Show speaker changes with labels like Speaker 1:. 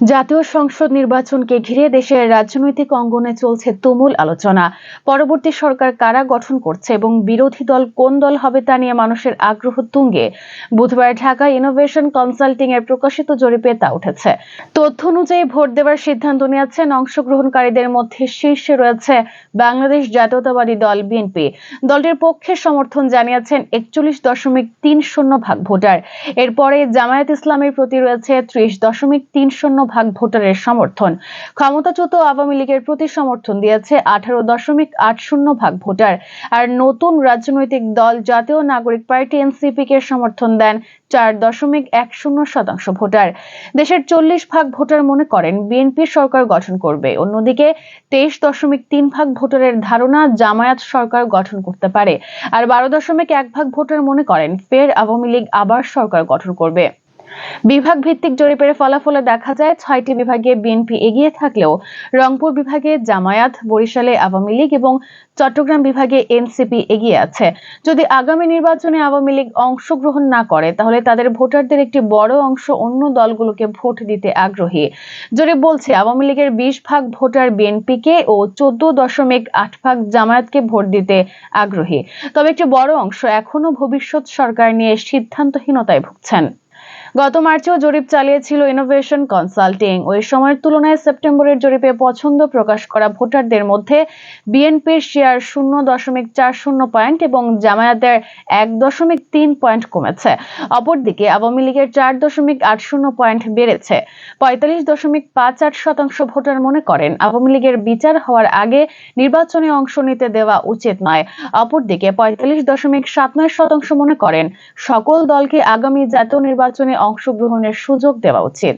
Speaker 1: জাতীয় সংসদ নির্বাচনকে ঘিরে দেশের রাজনৈতিক অঙ্গনে চলছে তুমুল আলোচনা। পরবর্তী সরকার কারা গঠন করছে এবং বিরোধী দল কোন দল হবে তা নিয়ে মানুষের আগ্রহ তুঙ্গে। বুধবার ঢাকা ইনোভেশন কনসাল্টিং এর প্রকাশিত জরিপে তা উঠেছে। তথ্য অনুযায়ী ভোট দেওয়ার সিদ্ধান্ত নিয়েছেন অংশগ্রহণকারীদের মধ্যে শীর্ষে রয়েছে বাংলাদেশ জাতীয়তাবাদী দল বিএনপি দলটির পক্ষে সমর্থন জানিয়েছেন একচল্লিশ দশমিক তিন শূন্য ভাগ ভোটার। এরপরে জামায়াত ইসলামের প্রতি রয়েছে ত্রিশ দশমিক তিন শূন্য ভাগ ভোটারের সমর্থন। ক্ষমতাচ্যুত আওয়ামী লীগের প্রতি সমর্থন দিয়েছে আঠারো দশমিক আট শূন্য ভাগ ভোটার। আর নতুন রাজনৈতিক দল জাতীয় নাগরিক পার্টি এনসিপি কে সমর্থন দেন চার দশমিক এক শূন্য শতাংশ ভোটার। দেশের চল্লিশ ভাগ ভোটার মনে করেন বিএনপি সরকার গঠন করবে। অন্যদিকে তেইশ দশমিক তিন ভাগ ভোটারের ধারণা জামায়াত সরকার গঠন করতে পারে। আর বারো দশমিক এক ভাগ ভোটার মনে করেন ফের আওয়ামী লীগ আবার সরকার গঠন করবে। বিভাগ ভিত্তিক জরিপের ফলাফলে দেখা যায়, ছয়টি বিভাগে বিএনপি এগিয়ে থাকলেও রংপুর বিভাগে জামায়াত, বরিশালে আওয়ামী লীগ এবং চট্টগ্রাম বিভাগে এনসিপি এগিয়ে আছে। যদি আগামী নির্বাচনে আওয়ামী লীগ অংশগ্রহণ না করে, তাহলে তাদের ভোটারদের একটি বড় অংশ অন্য দলগুলোকে ভোট দিতে আগ্রহী। জরিপ বলছে, আওয়ামী লীগের বিশ ভাগ ভোটার বিএনপিকে ও চোদ্দ দশমিক আট ভাগ জামায়াতকে ভোট দিতে আগ্রহী। তবে একটি বড় অংশ এখনও ভবিষ্যৎ সরকার নিয়ে সিদ্ধান্তহীনতায় ভুগছেন। গত মার্চেও জরিপ চালিয়েছিল ইনোভেশন কনসাল্টিং ওই সময়ের তুলনায় সেপ্টেম্বরের জরিপে পছন্দ প্রকাশ করা ভোটারদের মধ্যে বিএনপির শেয়ার শূন্য দশমিক চার শূন্য পয়েন্ট এবং জামায়াতের এক দশমিক তিন পয়েন্ট কমেছে। অপরদিকে আওয়ামী লীগের চার দশমিক আট শূন্য পয়েন্ট বেড়েছে। পঁয়তাল্লিশ দশমিক পাঁচ আট শতাংশ ভোটার মনে করেন, আওয়ামী লীগের বিচার হওয়ার আগে নির্বাচনে অংশ নিতে দেওয়া উচিত নয়। অপরদিকে পঁয়তাল্লিশ দশমিক সাত নয় শতাংশ মনে করেন, সকল দলকে আগামী জাতীয় নির্বাচনে অংশগ্রহণের সুযোগ দেওয়া উচিত।